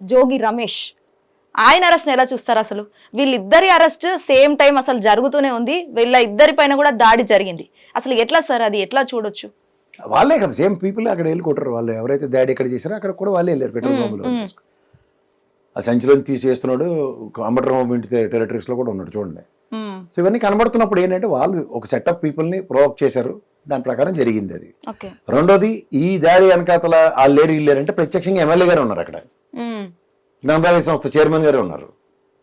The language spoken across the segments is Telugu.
జోగి రమేష్. ఆయన అరెస్ట్ ఎలా చూస్తారు అసలు? వీళ్ళిద్దరి అరెస్ట్ సేమ్ టైం అసలు జరుగుతూనే ఉంది. వీళ్ళ ఇద్దరి పైన కూడా దాడి జరిగింది. అసలు ఎట్లా సార్ అది? ఎట్లా చూడొచ్చు? వాళ్ళే కదా సేమ్ పీపుల్ అక్కడ వెళ్ళి కొట్టరు వాళ్ళు. ఎవరైతే దాడి ఎక్కడ చేశారో అక్కడ కూడా వాళ్ళే వెళ్ళారు పెట్రోల్ బాంబులు. ఆ సంచిలో తీసేస్తున్నాడు అంబటరామ ఇంటి టెరిటరీస్లో కూడా ఉన్నాడు చూడండి. సో ఇవన్నీ కనబడుతున్నప్పుడు ఏంటంటే వాళ్ళు ఒక సెట్ ఆఫ్ పీపుల్ని ప్రొవోక్ చేశారు. దాని ప్రకారం జరిగింది అది. రెండోది ఈ దాడి వెనకాతల వాళ్ళు లేరు వీళ్ళు లేరు అంటే ప్రత్యక్షంగా ఎమ్మెల్యే గారు ఉన్నారు అక్కడ. గ్రంథాలయ సంస్థ చైర్మన్ గారే ఉన్నారు.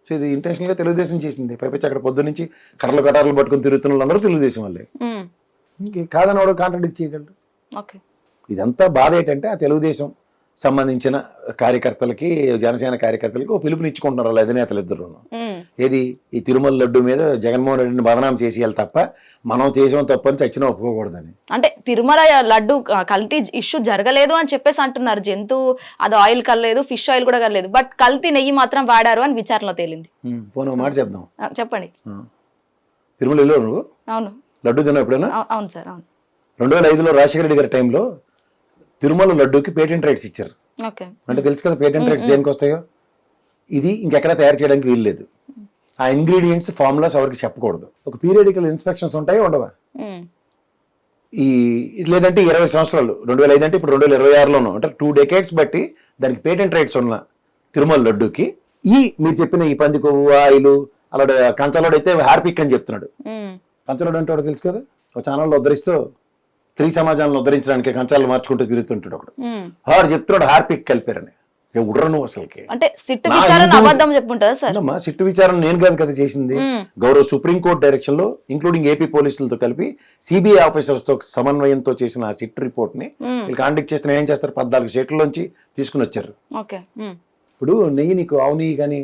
సో ఇది intentional గా తెలుగుదేశం చేసింది. పైపచ్చి అక్కడ పొద్దు నుంచి కర్రలు కటార్లు పట్టుకుని తిరుగుతున్న వాళ్ళందరూ తెలుగుదేశం వాళ్ళే. కాదని వాడు కాంట్రాడిక్ట్ చేయగలరు ఓకే. ఇదంతా బాధ ఏంటంటే ఆ తెలుగుదేశం సంబంధించిన కార్యకర్తలకి జనసేన కార్యకర్తలకి ఓ పిలుపునిచ్చుకుంటున్నారు వాళ్ళ అధినేతలు ఇద్దరు ఏది? ఈ తిరుమల లడ్డు మీద జగన్మోహన్ రెడ్డిని బదనాం చేసేయాలి తప్ప మనం చేసాం తప్పని చచ్చినా ఒప్పుకోకూడదని. అంటే తిరుమల లడ్డు కల్తీ ఇష్యూ జరగలేదు అని చెప్పేసి అంటున్నారు. జంతు అది ఆయిల్ కలలేదు ఫిష్ ఆయిల్ కూడా కలలేదు. బట్ కల్తీ నెయ్యి మాత్రం వాడారు అని విచారణలో తేలింది. పోనీ మాట చెప్దాం. చెప్పండి. తిరుమల వెళ్ళావు నువ్వు? అవును. లడ్డు తిన్నావు ఎప్పుడైనా? అవు- అవును సార్ అవును. రెండు వేల ఐదులో రాజశేఖర రెడ్డి గారి టైంలో తిరుమల లడ్డూకి పేటెంట్ రైట్స్ ఇచ్చారు. ఓకే. అంటే తెలుసు కదా పేటెంట్ రైట్స్ దేనికి వస్తాయో? ఇది ఇంకెక్కడ తయారు చేయడానికి వీల్లేదు. ఆ ఇంగ్రీడియంట్స్ ఫార్ములాస్ ఎవరికి చెప్పకూడదు. ఒక పీరియడికల్ ఇన్స్పెక్షన్స్ ఉంటాయి ఉండవా? ఈ ఇది లేదంటే ఇరవై సంవత్సరాలు రెండు వేల ఐదు అంటే ఇప్పుడు రెండు వేల ఇరవై ఆరులోనూ అంటే టూ డెకేడ్స్ బట్టి దానికి పేటెంట్ రైట్స్ ఉన్న తిరుమల లడ్డూకి. ఈ మీరు చెప్పిన ఈ పంది కొవ్వు ఆయిల్ అలాంటి కంచలోడు అయితే హార్పిక్ అని చెప్తున్నాడు. కంచలోడు అంటే తెలుసు కదా? ఒక ఛానల్లో ఉద్ధరిస్తూ స్త్రీ సమాజాన్ని ఉద్ధరించడానికి కంచాలు మార్చుకుంటూ తిరుగుతుంటాడు ఒకడు. వాడు చెప్తున్నాడు హార్పిక్ కలిపారని. ఎవడ్రా నువ్వు అసలుకి. అంటే సిట్టు నా విచారణ అబద్ధం చెప్పుంటుందా సార్? అమ్మా విచారణ నేను కాదు కదా చేసింది. గౌరవ సుప్రీంకోర్టు డైరెక్షన్లో ఇంక్లూడింగ్ ఏపీ పోలీసులతో కలిపి సిబిఐ ఆఫీసర్స్తో సమన్వయంతో చేసిన ఆ సిట్ రిపోర్ట్ని వీళ్ళు కాంటాక్ట్ చేస్తే ఏం చేస్తారు? పద్నాలుగు స్టేట్లలోంచి తీసుకుని వచ్చారు. ఇప్పుడు నెయ్యి నీకు ఆవు నెయ్యి కానీ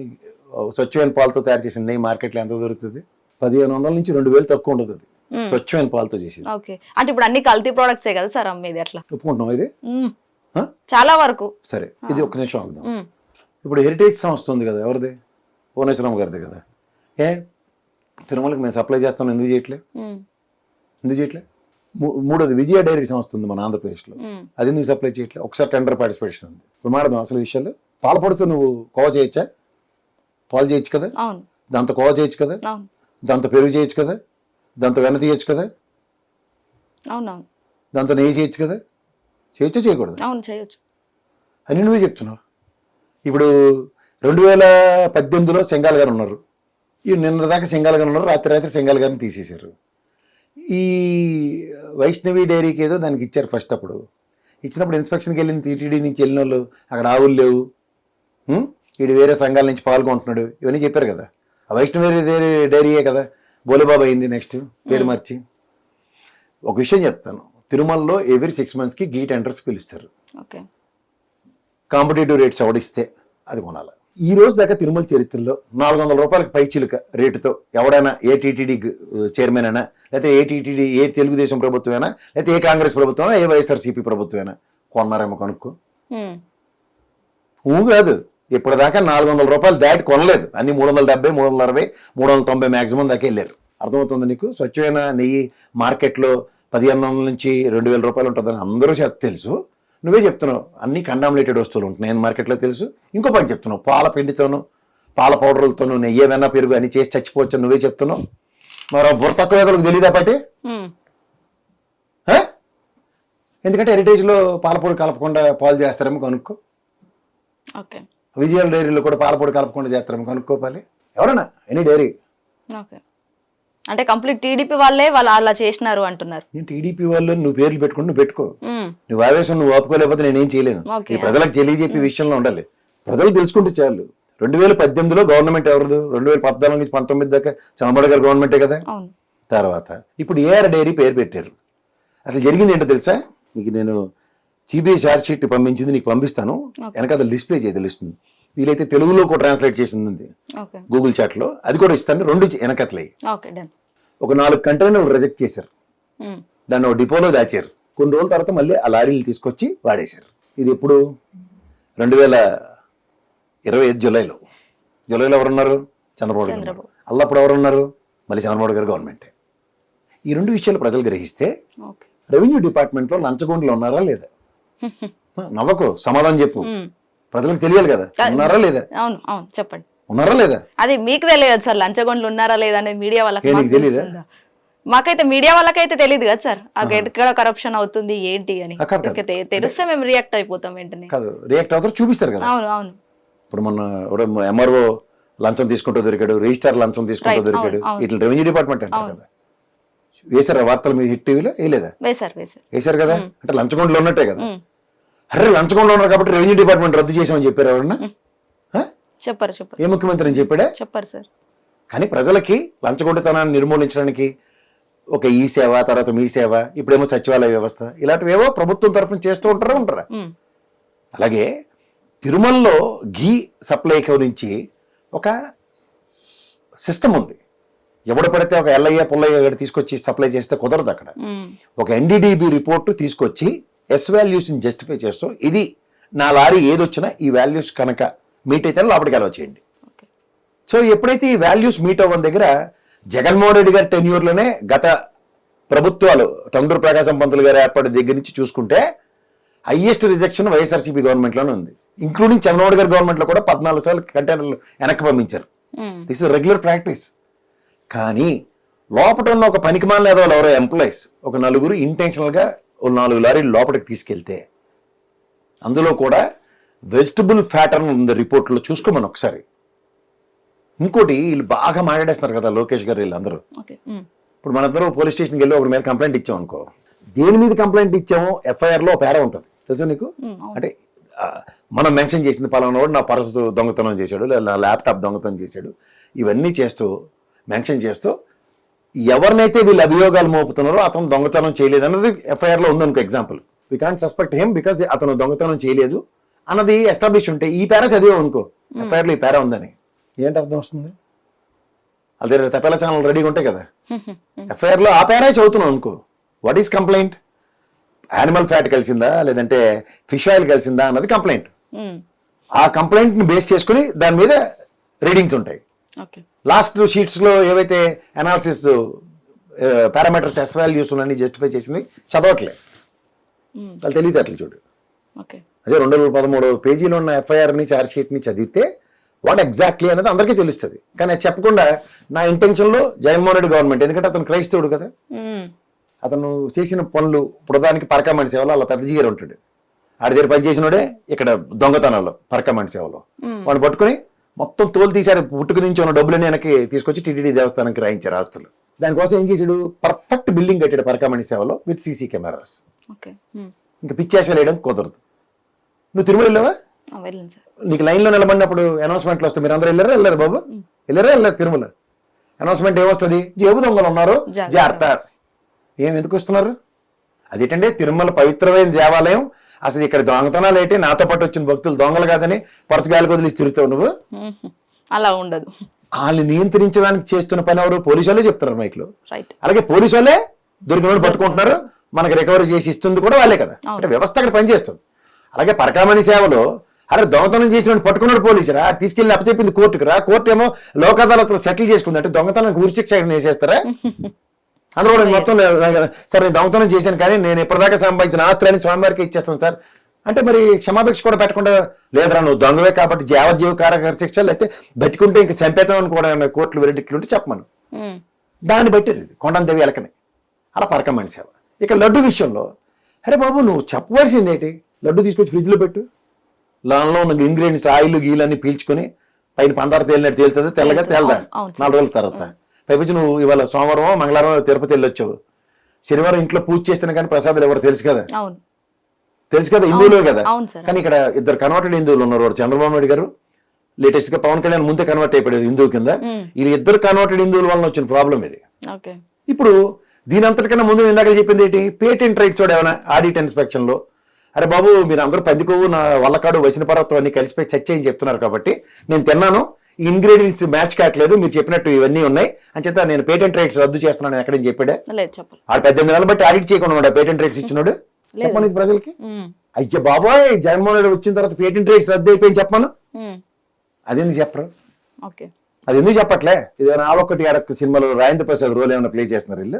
స్వచ్ఛమైన పాలతో తయారు చేసిన నెయ్యి మార్కెట్లో ఎంత దొరుకుతుంది? పదిహేను వందల నుంచి రెండు వేలు తక్కువ ఉండదు అది. స్వచ్ఛమైన పాలతో చేసింది. అంటే ఇప్పుడు అన్ని కల్తీ ప్రోడక్ట్సే కదా సార్ అమ్మేది అట్లా? ఒప్పుకుంటున్నాం ఇది? చాలా వరకు. సరే ఇది ఒక్క నిమిషం ఆగుదాం. ఇప్పుడు హెరిటేజ్ సంస్థ ఉంది కదా ఎవరిది? భువనేశ్వరం గారిది కదా. ఏ? తిరుమలకి మేము సప్లై చేస్తాం ఎందుకు చేయట్లే? ఎందుకు చేయట్లే? మూడోది విజయ డైరీ సంస్థ ఉంది మన ఆంధ్రప్రదేశ్లో. అది ఎందుకు సప్లై చేయట్లే? ఒకసారి టెండర్ పార్టిసిపేషన్ ఉంది. ఇప్పుడు మాడదాం అసలు విషయాలు పాల పొడితో నువ్వు కోవ చేయొచ్చా? పాలు చేయొచ్చు కదా? దాంతో కోవ చేయొచ్చు కదా? దాంతో పెరుగు చేయొచ్చు కదా? దాంతో వెన్న తీయచ్చు కదా? దాంతో నెయ్యి చేయొచ్చు కదా? చేయొచ్చా చేయకూడదు. అవును చేయొచ్చు. అని నువ్వే చెప్తున్నావు. ఇప్పుడు రెండు వేల పద్దెనిమిదిలో సెంగాల్ గారు ఉన్నారు. ఈ నిన్న దాకా సెంగాల్ గారు ఉన్నారు రాత్రి రాత్రి సెంగాల్ గారిని తీసేశారు. ఈ వైష్ణవి డైరీకి ఏదో దానికి ఇచ్చారు ఫస్ట్ అప్పుడు. ఇచ్చినప్పుడు ఇన్స్పెక్షన్కి వెళ్ళిన టీటీడీ నుంచి వెళ్ళిన వాళ్ళు అక్కడ ఆవులు లేవు? వీడు వేరే సంఘాల నుంచి పాల్గొంటున్నాడు. ఇవన్నీ చెప్పారు కదా. ఆ వైష్ణవి డైరీ డైరీయే కదా. బోలేబాబు అయింది నెక్స్ట్ పేరు మార్చి. ఒక విషయం చెప్తాను. తిరుమలలో ఎవ్రీ సిక్స్ మంత్స్కి గీ టెండర్స్ పిలుస్తారు. ఓకే కాంపిటేటివ్ రేట్స్ ఎవడిస్తే అది కొనాలి. ఈ రోజు దాకా తిరుమల చరిత్రలో నాలుగు వందల రూపాయలకు పై చిలుక రేటుతో ఎవడైనా ఏ టీటీడీ చైర్మన్ అయినా లేకపోతే ఏ టీటీడీ ఏ తెలుగుదేశం ప్రభుత్వమైనా లేకపోతే ఏ కాంగ్రెస్ ప్రభుత్వమైనా ఏ వైఎస్ఆర్సీపీ ప్రభుత్వమైనా కొన్నారేమో కనుక్కో. ఉమ్, ఊ కాదు ఇప్పటిదాకా నాలుగు వందల రూపాయలు దాటి కొనలేదు. అన్ని మూడు వందల డెబ్బై మూడు వందల అరవై మూడు వందల తొంభై మ్యాక్సిమం దాకా వెళ్ళారు. అర్థమవుతుంది నీకు? స్వచ్ఛమైన నెయ్యి మార్కెట్లో పదిహేను వందల నుంచి రెండు వేల రూపాయలు ఉంటుందని అందరూ చెప్ తెలుసు. నువ్వే చెప్తున్నావు అన్ని కండామినేటెడ్ వస్తువులు ఉంటున్నాయి నేను మార్కెట్లో తెలుసు. ఇంకో పని చెప్తున్నావు పాల పిండితోనూ పాల పౌడర్లతోనూ నెయ్యి వెన్న పెరుగు అని చేసి చచ్చిపోవచ్చు నువ్వే చెప్తున్నావు. మరి బుర్ర తక్కువ వేదలకు తెలియదా పట్టి? ఎందుకంటే హెరిటేజ్లో పాలపొడి కలపకుండా పాలు చేస్తారేమో కనుక్కో. ఓకే. విజయాల డైరీలో కూడా పాలపొడి కలపకుండా చేస్తారేమో కనుక్కోపాలి ఎవరన్నా? Any dairy? ఓకే. అంటే కంప్లీట్ టీడీపీ వాళ్ళే వాళ్ళు అలా చేసినారు అంటున్నారు. నేను టీడీపీ వాళ్ళు నువ్వు పేర్లు పెట్టుకుని నువ్వు పెట్టుకో. నువ్వు ఆవేశం నువ్వు ఆపుకోలేకపోతే నేనేం చేయలేను. ఈ ప్రజలకు తెలియజెప్పే విషయంలో ఉండాలి. ప్రజలు తెలుసుకుంటే చాలు. రెండు వేల పద్దెనిమిదిలో గవర్నమెంట్ ఎవరిది? రెండు వేల పద్నాలుగు నుంచి పంతొమ్మిది దాకా చంద్రబాబు గారు గవర్నమెంటే కదా? తర్వాత ఇప్పుడు ఏఆర్ డైరీ పేరు పెట్టారు. అసలు జరిగింది ఏంటో తెలుసా? నీకు నేను సిబిఐ చార్జ్ షీట్ పంపించింది నీకు పంపిస్తాను. వెనక అది డిస్ప్లే చేయ తెలుస్తుంది వీలైతే తెలుగులో కూడా ట్రాన్స్లేట్ చేసింది. గూగుల్ చాట్లో. అది కూడా ఇస్తాను రెండు వెనకట్లే ఒక నాలుగు కంటైనర్లు రిజెక్ట్ చేశారు. దాన్ని డిపోలో దాచారు. కొన్ని రోజుల తర్వాత మళ్ళీ ఆ లారీలు తీసుకొచ్చి వాడేశారు. ఇది ఎప్పుడు? రెండు వేల ఇరవై ఐదు జూలైలో. జూలైలో ఎవరున్నారు? చంద్రబాబు గారు. అల్లప్పుడు ఎవరున్నారు? మళ్ళీ చంద్రబాబు గారు గవర్నమెంటే ఈ రెండు విషయాలు ప్రజలు గ్రహిస్తే రెవెన్యూ డిపార్ట్మెంట్లో లంచగొండలు ఉన్నారా లేదా? నవ్వకు సమాధానం చెప్పు. ప్రజలకు తెలియాలి కదా. ఉన్నారా లేదా? అవును అవును చెప్పండి. ఉన్నారా లేదా? అది మీకు తెలియదు సార్. లంచగొండలు ఉన్నారా లేదా అనేది మీడియా వాళ్ళకి ఏ, మాకు నీకు తెలీదా? తెలుస్తుందా? మాకైతే మీడియా వాళ్ళకైతే తెలియదు కదా సార్. ఆ ఎక్కడ కరప్షన్ అవుతుంది ఏంటి అని. ఆ, కాదు, కాదు. ఇక తె- తెలిస్తే మేము రియాక్ట్ అయిపోతాం వెంటనే. కాదు రియాక్ట్ అవుతారు చూపిస్తారు కదా. అవును అవును. ఇప్పుడు మొన్న ఎంఆర్ఓ లంచం తీసుకుంటూ దొరికాడు రిజిస్టార్ లంచం తీసుకుంటూ Right, దొరికాడు. అవును, అవును. ఇట్లా రెవెన్యూ డిపార్ట్మెంట్ అంటారు అవును. కదా. వేసారా వార్తలు మీ హిట్ టీవీలో? వేయలేదా? వేశారు వేశారు. కదా? అంటే లంచగొండలు ఉన్నట్టే కదా. ఉమ్. అరే లంచగొండలు ఉన్నారు కాబట్టి రెవెన్యూ డిపార్ట్మెంట్ రద్దు చేసామని చెప్పారు ఎవరన్నా? చెప్పారు చెప్పారు. ఏ ముఖ్యమంత్రి అని చెప్పాడా? చెప్పారు సార్. కానీ ప్రజలకి లంచగొండితనాన్ని నిర్మూలించడానికి ఒక ఈ సేవ తర్వాత మీ సేవ ఇప్పుడేమో సచివాలయ వ్యవస్థ ఇలాంటివేవో ప్రభుత్వం తరఫున చేస్తూ ఉంటారా ఉంటారా. అలాగే తిరుమలలో ఘీ సప్లై నుంచి ఒక సిస్టమ్ ఉంది. ఎవడు పడితే ఒక ఎల్ఐఏ పుల్లయ్య తీసుకొచ్చి సప్లై చేస్తే కుదరదు అక్కడ. ఒక ఎన్డీడీబీ రిపోర్ట్ తీసుకొచ్చి ఎస్ వాల్యూస్ని జస్టిఫై చేస్తూ ఇది నా లారీ ఏది వచ్చినా ఈ వాల్యూస్ కనుక మీట్ అయితే లోపలికి అలవ చేయండి. సో ఎప్పుడైతే ఈ వాల్యూస్ మీట్ అవ్వని దగ్గర జగన్మోహన్ రెడ్డి గారి టెన్యూర్లోనే గత ప్రభుత్వాలు టంగురు ప్రకాశం పంతులు గారు ఏర్పడిన దగ్గర నుంచి చూసుకుంటే హైయెస్ట్ రిజెక్షన్ వైఎస్ఆర్సీపీ గవర్నమెంట్లోనే ఉంది. ఇంక్లూడింగ్ చంద్రబాబు గారి గవర్నమెంట్లో కూడా పద్నాలుగు సార్లు కంటైనర్లు వెనక్కి పంపించారు. దిస్ ఇస్ రెగ్యులర్ ప్రాక్టీస్ కానీ లోపట ఉన్న ఒక పనికిమాల లేదా ఎవరో ఎంప్లాయీస్ ఒక నలుగురు ఇంటెన్షనల్గా ఓ నాలుగు లారీలు లోపలికి తీసుకెళ్తే అందులో కూడా వెజిటబుల్ ఫ్యాటర్న్ ఉంది రిపోర్ట్లో చూసుకోమని ఒకసారి. ఇంకోటి వీళ్ళు బాగా మాట్లాడేస్తున్నారు కదా లోకేష్ గారు వీళ్ళందరూ. ఇప్పుడు మనందరం పోలీస్ స్టేషన్కి వెళ్ళి ఒకటి మీద కంప్లైంట్ ఇచ్చాం అనుకో దేని మీద కంప్లైంట్ ఇచ్చామో ఎఫ్ఐఆర్లో పేర ఉంటుంది. తెలుసా నీకు. అంటే మనం మెన్షన్ చేసింది పలానా వాడు నా పర్సు దొంగతనం చేశాడు లేదా నా ల్యాప్టాప్ దొంగతనం చేశాడు. ఇవన్నీ చేస్తూ మెన్షన్ చేస్తూ ఎవరినైతే వీళ్ళు అభియోగాలు మోపుతున్నారో అతను దొంగతనం చేయలేదు అన్నది ఎఫ్ఐఆర్లో ఉందనుకో example. We can't suspect him because అతను దొంగతనం చేయలేదు. అన్నది ఎస్టాబ్లిష్ ఉంటే ఈ పేర చదివాం అనుకో. ఎఫ్ఐఆర్లో ఈ పేర ఉందని. ఏంటి అర్థం వస్తుంది? అదే తపేలా ఛానల్ రెడీగా ఉంటాయి కదా. ఎఫ్ఐఆర్లో ఆ పేరే చదువుతున్నాం అనుకో. What is complaint animal fat కలిసిందా? లేదంటే ఫిష్ ఆయిల్ కలిసిందా అన్నది కంప్లైంట్. ఆ కంప్లైంట్ని బేస్ చేసుకుని దాని మీద రీడింగ్స్ ఉంటాయి. ఓకే. లాస్ట్ షీట్స్లో ఏవైతే అనాలిసిస్ పారామీటర్స్ ఎస్ వాల్యూస్ అన్ని జస్టిఫై చేసింది చదవట్లే. వాళ్ళు తెలియదు చూడు. ఓకే. అదే రెండు వేల పదమూడు పేజీలో ఉన్న ఎఫ్ఐఆర్ని చార్జ్ షీట్ని చదివితే వాట్ ఎగ్జాక్ట్లీ అనేది అందరికీ తెలుస్తుంది. కానీ అది చెప్పకుండా నా ఇంటెన్షన్లో జగన్మోహన్ రెడ్డి గవర్నమెంట్ ఎందుకంటే అతను క్రైస్తవుడు కదా. అతను చేసిన పనులు ప్రధానికి పరకమండి సేవలో అలా పెద్ద జీగర్ ఉంటాడు. ఆడి దగ్గర పనిచేసినోడే ఇక్కడ దొంగతనాల్లో పరకమండి సేవలో. ఉమ్. వాడు పట్టుకుని మొత్తం తోలు తీశాడు పుట్టుకు నుంచి ఉన్న డబ్బులని వెనక్కి తీసుకొచ్చి టీటీడీ దేవస్థానానికి రాయించారు ఆస్తులు. దానికోసం ఏం చేశాడు? పర్ఫెక్ట్ బిల్డింగ్ కట్టాడు పరకమండి సేవలో విత్ సీసీ కెమెరాస్. ఇంకా పిచ్చేసాలు వేయడం కుదరదు. నువ్వు తిరుమల వెళ్ళావా? నీకు లైన్లో నిలబడినప్పుడు అనౌన్స్మెంట్లు వస్తాయి. మీరు అందరూ వెళ్ళారా? వెళ్ళలేదు బాబు? వెళ్ళారా? వెళ్ళలేదు తిరుమల? అనౌన్స్మెంట్ ఏమొస్తుంది? జేబు దొంగలు ఉన్నారు. జాగ్రత్త. ఏం ఎందుకు వస్తున్నారు? అదేంటంటే తిరుమల పవిత్రమైన దేవాలయం. అసలు ఇక్కడ దొంగతనాలు ఏంటి? నాతో పాటు వచ్చిన భక్తులు దొంగలు కాదని పరసు గాలికి వదిలేసి తిరుగుతావు నువ్వు. అలా ఉండదు. వాళ్ళని నియంత్రించడానికి చేస్తున్న పని ఎవరు? పోలీసు వాళ్ళే చెప్తున్నారు మైక్లో. రైట్ అలాగే పోలీసు వాళ్ళే దొరికిన పట్టుకుంటున్నారు. మనకి రికవరీ చేసి ఇస్తుంది కూడా వాళ్ళే కదా. అంటే వ్యవస్థ అక్కడ పనిచేస్తుంది. అలాగే పరకామణి సేవలో అరే దొంగతనం చేసిన పట్టుకున్నాడు పోలీసురా తీసుకెళ్ళి అప్పచెప్పింది కోర్టుకు రా కోర్టు ఏమో లోక్ అదాలత్లో సెటిల్ చేసుకుంది అంటే దొంగతనానికి ఉరిశిక్ష వేసేస్తారా? అందులో నేను మొత్తం సార్ నేను దొంగతనం చేశాను కానీ నేను ఇప్పటిదాకా సంపాదించిన ఆస్తులని స్వామివారికి ఇచ్చేస్తాను సార్. అంటే మరి క్షమాభిక్ష కూడా పెట్టకుండా లేదురా నువ్వు దొంగవే కాబట్టి యావజ్జీవ కారక శిక్ష లేకపోతే బతికుంటే ఇంక చంపేతాం అని కూడా కోర్టులు వెరిడిక్లు ఉంటే చెప్పమను. దాన్ని బట్టి కొండందేవి ఎలకని అలా పరకమని సేవ. ఇక లడ్డు విషయంలో అరే బాబు నువ్వు చెప్పవలసింది ఏంటి? లడ్డు తీసుకొచ్చి ఫ్రిడ్జ్లో పెట్టు. దానిలో ఉన్న ఇంగ్రీడియంట్స్ ఆయిల్ గీలు అన్ని పీల్చుకొని పైన పందారు తేలినట్టు తేలుతుంది తెల్లగా తేలదా. నాలుగు రోజుల తర్వాత. పైపించి నువ్వు ఇవాళ సోమవారం మంగళవారం తిరుపతి వెళ్ళొచ్చావు. శనివారం ఇంట్లో పూజ చేస్తేనే కానీ ప్రసాదాలు ఎవరు తెలుసు కదా? తెలుసు కదా హిందువులే కదా. కానీ ఇక్కడ ఇద్దరు కన్వర్టెడ్ హిందువులు ఉన్నారు చంద్రబాబు నాయుడు గారు. లేటెస్ట్గా పవన్ కళ్యాణ్ ముందే కన్వర్ట్ అయిపోయాడు హిందువు కింద. వీళ్ళు ఇద్దరు కన్వర్టెడ్ హిందువుల వలన వచ్చిన ప్రాబ్లం ఇది. ఇప్పుడు దీని అంతటికన్నా ముందు ఇందాక చెప్పింది ఏంటి? పేటెంట్ రైట్స్ ఏమైనా ఆడిట్ ఇన్స్పెక్షన్లో అరే బాబు మీరు అందరూ పందికోవు నా వల్లకాడు వచ్చిన పర్వతం అన్ని కలిసిపోయి చర్చ అని చెప్తున్నారు కాబట్టి నేను తిన్నాను. ఇంగ్రీడియంట్స్ మ్యాచ్ కావట్లేదు మీరు చెప్పినట్టు ఇవన్నీ ఉన్నాయి. అని చెప్తా నేను పేటెంట్ రైట్స్ రద్దు చేస్తున్నాను ఎక్కడేం చెప్పాడే? ఆడు పద్దెనిమిది నెలలు బట్టి ఆడిట్ చేయకుండా పేటెంట్ రైట్స్ ఇచ్చినాడు. చెప్పండి ఇది ప్రజలకి. అయ్య బాబాయ్ జగన్మోహన్ రెడ్డి వచ్చిన తర్వాత పేటెంట్ రైట్స్ రద్దు అయిపోయి చెప్పాను ఉమ్. అదెందుకు చెప్పరు? అది ఎందుకు చెప్పట్లే? ఇది ఆలొక్కటి ఆడొక్క సినిమాలో రాజేంద్ర ప్రసాద్ రోల్ ఏమైనా ప్లే చేస్తున్నారు వీళ్ళు?